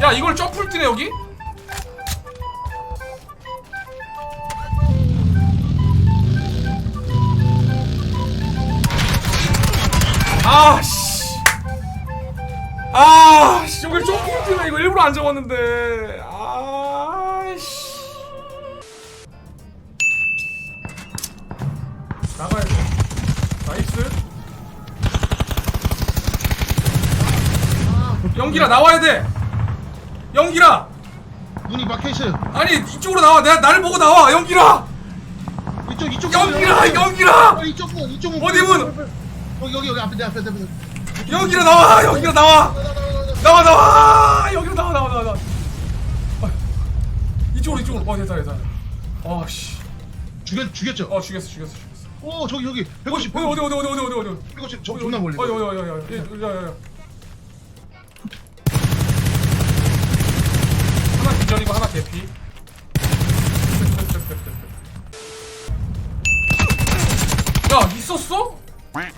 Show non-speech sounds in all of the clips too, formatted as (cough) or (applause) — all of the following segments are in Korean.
야 이걸 점프를 뛰네 여기? 아씨. 아씨 여기 점프를 뛰네 이거 일부러 안 잡았는데. 아씨. 나가야 돼. 나이스. 연기라 나와야 돼 연기라 문이 막혀 있어요 아니 이쪽으로 나와 내가 나를 보고 나와 연기라 이쪽 이쪽 연기라 연기라 어, 이쪽 문 이쪽 문 어디 문? 여기 여기 여기 앞에 내 앞에 내 앞에 연기라 나와 연기라 나와 나와 나와 여기로 나와 나와 나와 나와 아, 이쪽으로 이쪽으로 어 됐다 됐다 아씨 죽였 죽였죠 어 죽였어 죽였어 죽였어 오 저기 여기 어디 150 어디 어디 어디 어디 어디 어디 150 저 존나 멀리 어디 어디 어디 어디 어디 야야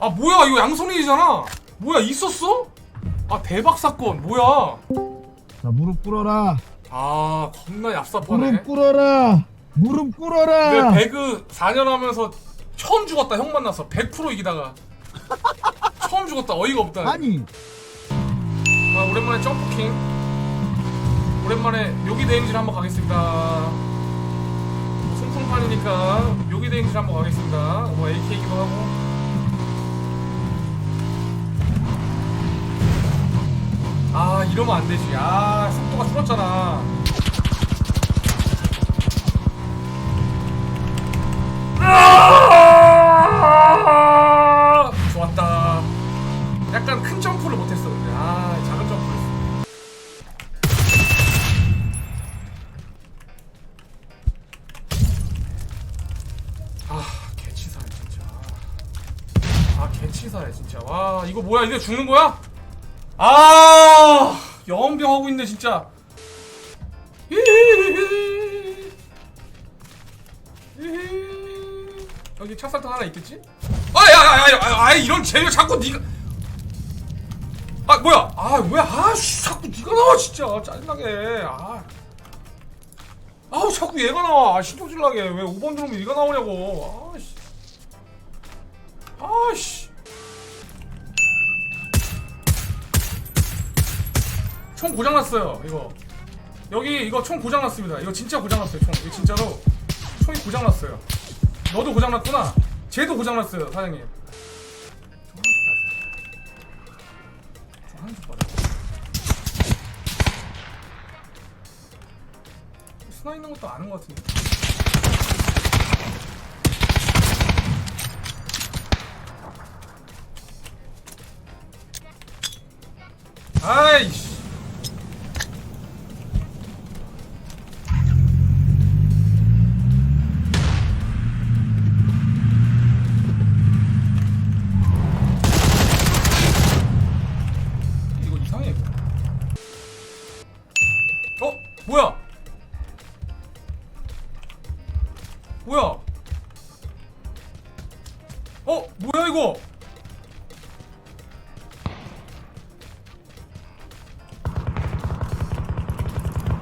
아 뭐야 이거 양손이잖아. 뭐야 있었어? 아 대박 사건. 뭐야? 자 무릎 꿇어라. 아 겁나 얍삽하네. 무릎 꿇어라. 무릎 꿇어라. 내 배그 4년 하면서 처음 죽었다 형 만나서. 100% 이기다가. 처음 죽었다 어이가 없다. 아니. 아, 오랜만에 점프킹. 오랜만에 묘기 대행질 한번 가겠습니다. 뭐 송풍판이니까 묘기 대행질 한번 가겠습니다. 뭐 AK기도 하고 이러면 안 되지. 아 속도가 줄었잖아. 아! 좋았다. 약간 큰 점프를 못했어 근데. 아 작은 점프를 했어. 아 개치사해 진짜. 아 개치사해 진짜. 와 이거 뭐야? 이게 죽는 거야? 아 연병 하고 있네 진짜. 여기 착살탄 하나 있겠지? 아야야야야 아 이런 재미 자꾸 니가 아 뭐야? 아 뭐야? 아 씨 자꾸 니가 나와 진짜. 짜증나게. 아. 아우 자꾸 얘가 나와. 아, 신경질 나게. 왜 5번 들어오면 얘가 나오냐고. 아씨. 아씨 총 고장났어요 이거. 여기 이거 총 고장났습니다. 이거 진짜 고장났어요 총. 이거 진짜로 총이 고장났어요. 너도 고장났구나. 쟤도 고장났어요 사장님. 좀 하는 좀 봐라 스나 있는 것도 아는 것 같은데? 아이씨 뭐야? 어? 뭐야 이거?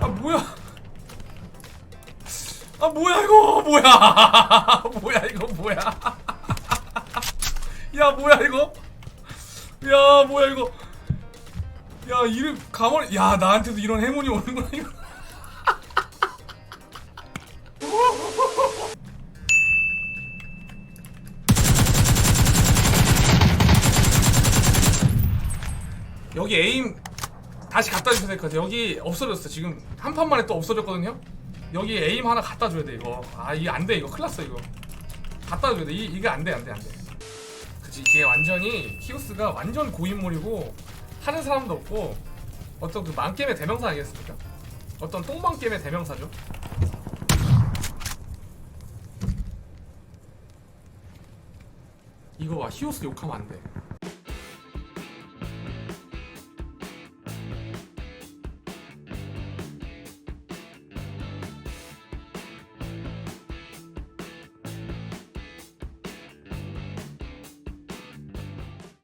아 뭐야? 아 뭐야 이거 뭐야? (laughs) 뭐야 이거 뭐야? (laughs) 야 뭐야 이거? 야 뭐야 이거? 야 이름 가만히 야 나한테도 이런 행운이 오는구나 이거 여기 에임 다시 갖다 주셔야 될 것 같아 여기 없어졌어. 지금 한 판 만에 또 없어졌거든요. 여기 에임 하나 갖다 줘야 돼 이거. 아 이게 안 돼 이거. 큰일 났어 이거. 갖다 줘야 돼. 이, 이게 안 돼 안 돼 안 돼. 그치 이게 완전히 히오스가 완전 고인물이고 하는 사람도 없고 어떤 그 망게임의 대명사 아니겠습니까? 어떤 똥망게임의 대명사죠. 이거 봐 히오스 욕하면 안 돼